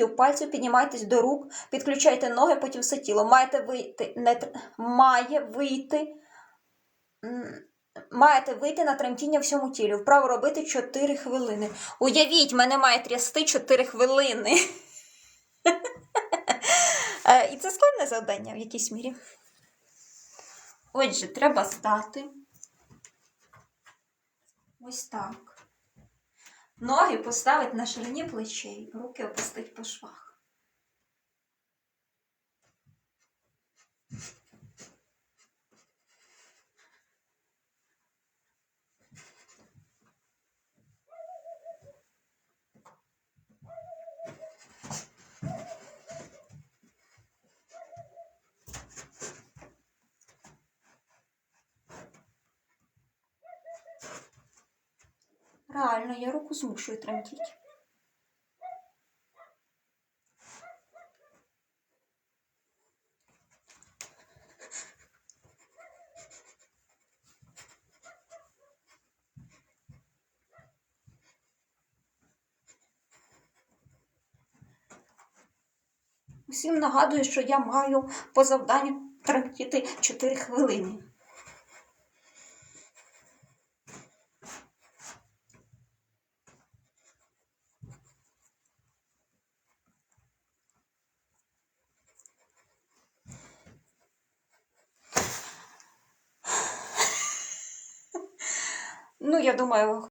кінчиків пальців піднімайтесь до рук, підключайте ноги, потім все тіло. Маєте вийти, не, має вийти. Маєте вийти на тремтіння всьому тілі. Вправо робити 4 хвилини. Уявіть, мене має трясти 4 хвилини. Е, І це складне завдання в якійсь мірі. Отже, треба стати. Ось так. Ноги поставить на ширині плечей, руки опустить по швах. Реально, я руку змушую тремтіть. Усім нагадую, що я маю по завданню тремтіти 4 хвилини. Ну, я думаю,